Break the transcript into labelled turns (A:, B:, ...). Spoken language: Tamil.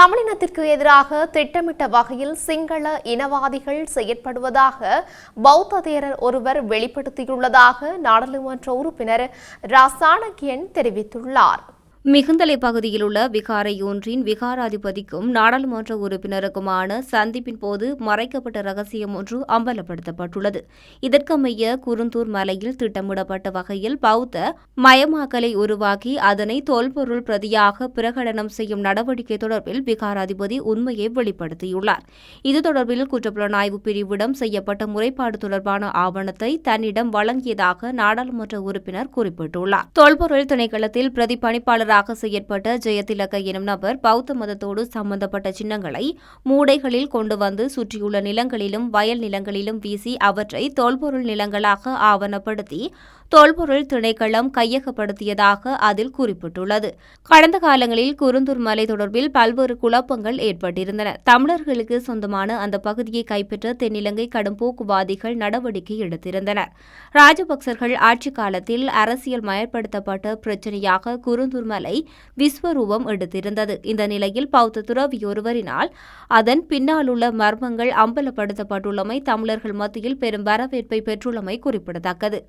A: தமிழினத்திற்கு எதிராக திட்டமிட்ட வகையில் சிங்கள இனவாதிகள் செயற்படுவதாக பௌத்த தேரர் ஒருவர் வெளிப்படுத்தியுள்ளதாக நாடாளுமன்ற உறுப்பினர் ரா தெரிவித்துள்ளார்.
B: மிகுந்தலை பகுதியில் உள்ள விகாரையொன்றின் விகாராதிபதிக்கும் நாடாளுமன்ற உறுப்பினருக்குமான சந்திப்பின் போது மறைக்கப்பட்ட ரகசியம் ஒன்று அம்பலப்படுத்தப்பட்டுள்ளது. இதற்கமைய குருந்தூர் மலையில் திட்டமிடப்பட்ட வகையில் பௌத்த மயமாக்கலை உருவாக்கி அதனை தொல்பொருள் பிரதியாக பிரகடனம் செய்யும் நடவடிக்கை தொடர்பில் விகாராதிபதி உண்மையை வெளிப்படுத்தியுள்ளார். இது தொடர்பில் குற்றப்புலனாய்வு பிரிவிடம் செய்யப்பட்ட முறைப்பாடு தொடர்பான ஆவணத்தை தன்னிடம் வழங்கியதாக நாடாளுமன்ற உறுப்பினர் குறிப்பிட்டுள்ளார். தொல்பொருள் திணைக்களத்தில் பிரதிபணிப்பாளர் செயலாளராக செயற்பட்ட ஜெயதிலக எனும் நபர் பௌத்த மதத்தோடு சம்பந்தப்பட்ட சின்னங்களை மூடைகளில் கொண்டு வந்து சுற்றியுள்ள நிலங்களிலும் வயல் நிலங்களிலும் வீசி அவற்றை தொல்பொருள் நிலங்களாக ஆவணப்படுத்தி தொல்பொருள் திணைக்களம் கையகப்படுத்தியதாக அதில் குறிப்பிட்டுள்ளது. கடந்த காலங்களில் குருந்தூர் மலை தொடர்பில் பல்வேறு குழப்பங்கள் ஏற்பட்டிருந்தன. தமிழர்களுக்கு சொந்தமான அந்த பகுதியை கைப்பற்ற தென்னிலங்கை கடும் போக்குவாதிகள் நடவடிக்கை எடுத்திருந்தனர். ராஜபக்சர்கள் ஆட்சி காலத்தில் அரசியல் மயப்படுத்தப்பட்ட பிரச்சனையாக குருந்தூர் மலை விஸ்வரூபம் எடுத்திருந்தது. இந்த நிலையில் பௌத்த துறவியொருவரினால் அதன் பின்னாலுள்ள மர்மங்கள் அம்பலப்படுத்தப்பட்டுள்ளமை தமிழர்கள் மத்தியில் பெரும் வரவேற்பை பெற்றுள்ளமை குறிப்பிடத்தக்கது.